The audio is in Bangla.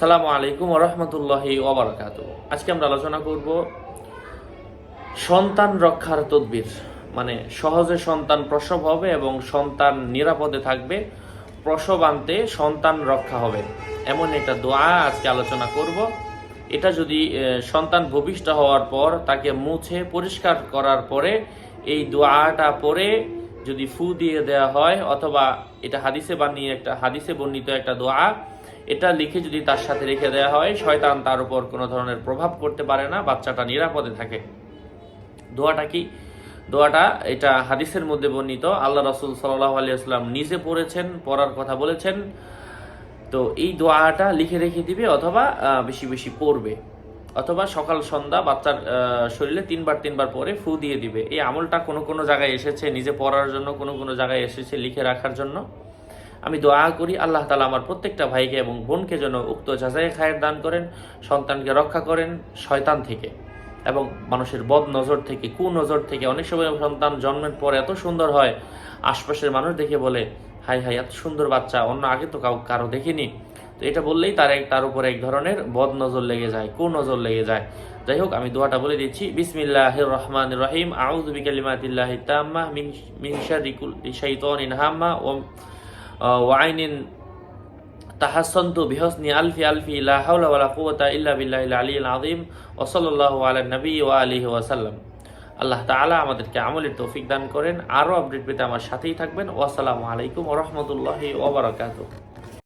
সালামু আলাইকুম রহমতুল্লাহি ওবরাকাত আজকে আমরা আলোচনা করব সন্তান রক্ষার তদবির। মানে সহজে সন্তান প্রসব হবে এবং সন্তান নিরাপদে থাকবে, প্রসব আনতে সন্তান রক্ষা হবে। এমন একটা দোয়া আজকে আলোচনা করব। এটা যদি সন্তান ভূমিষ্ঠ হওয়ার পর তাকে মুছে পরিষ্কার করার পরে এই দোয়াটা পরে যদি ফু দিয়ে দেওয়া হয়, অথবা এটা হাদিসে বানিয়ে একটা, হাদিসে বর্ণিত একটা দোয়া, এটা লিখে যদি তার সাথে রেখে দেওয়া হয়, শয়তান তার উপর কোনো ধরনের প্রভাব করতে পারে না, বাচ্চাটা নিরাপদে থাকে। দোয়াটা কি? দোয়াটা এটা হাদিসের মধ্যে বর্ণিত, আল্লাহ রসুল সাল্লাহ আলিয়াস্লাম নিজে পড়েছেন, পড়ার কথা বলেছেন। তো এই দোয়াটা লিখে রেখে দিবে অথবা বেশি বেশি পড়বে। অথবা সকাল সন্ধ্যা বাচ্চার শরীরে তিনবার তিনবার পরে ফু দিয়ে দিবে। এই আমলটা কোনো কোনো জায়গায় এসেছে, নিজে পড়ার জন্য কোনো কোনো জায়গায় এসেছে লিখে রাখার জন্য। আমি দোয়া করি, আল্লাহ তালা আমার প্রত্যেকটা ভাইকে এবং বোনকে যেন উক্ত যাচাই খায়ের দান করেন, সন্তানকে রক্ষা করেন শয়তান থেকে এবং মানুষের বদ নজর থেকে, কু নজর থেকে। অনেক সময় সন্তান জন্মের পর এত সুন্দর হয়, আশপাশের মানুষ দেখে বলে হাই হাই এত সুন্দর বাচ্চা, অন্য আগে তো কাউ, কারও দেখিনি। তো এটা বললেই তার এক, তার উপর এক ধরনের বদ নজর লেগে যায় কু নজর লেগে যায়। যাই হোক, আমি দোয়াটা বলে দিচ্ছি বিসমিল্লাহ রহমান রহিম, আউযু বিকালিমাতিল্লাহি তাম্মা মিন মিন শাররি কুল্লি শাইতানিন হাম্মা ও ওয়াইনিন তাহাসন্তু বিহসনি আলফি আলফি, লা হাওলা ইল্লা বিল্লাহিল আলিয়্যিল আযীম, ওয়া সাল্লাল্লাহু আলা নবী ওয়া আলিহি ওয়া সাল্লাম। আল্লাহ তাআলা আমাদেরকে আমলের তৌফিক দান করেন আরও আপডেট পেতে আমার সাথেই থাকবেন। ওয়াসসালামু আলাইকুম ওয়া রাহমাতুল্লাহি ওয়া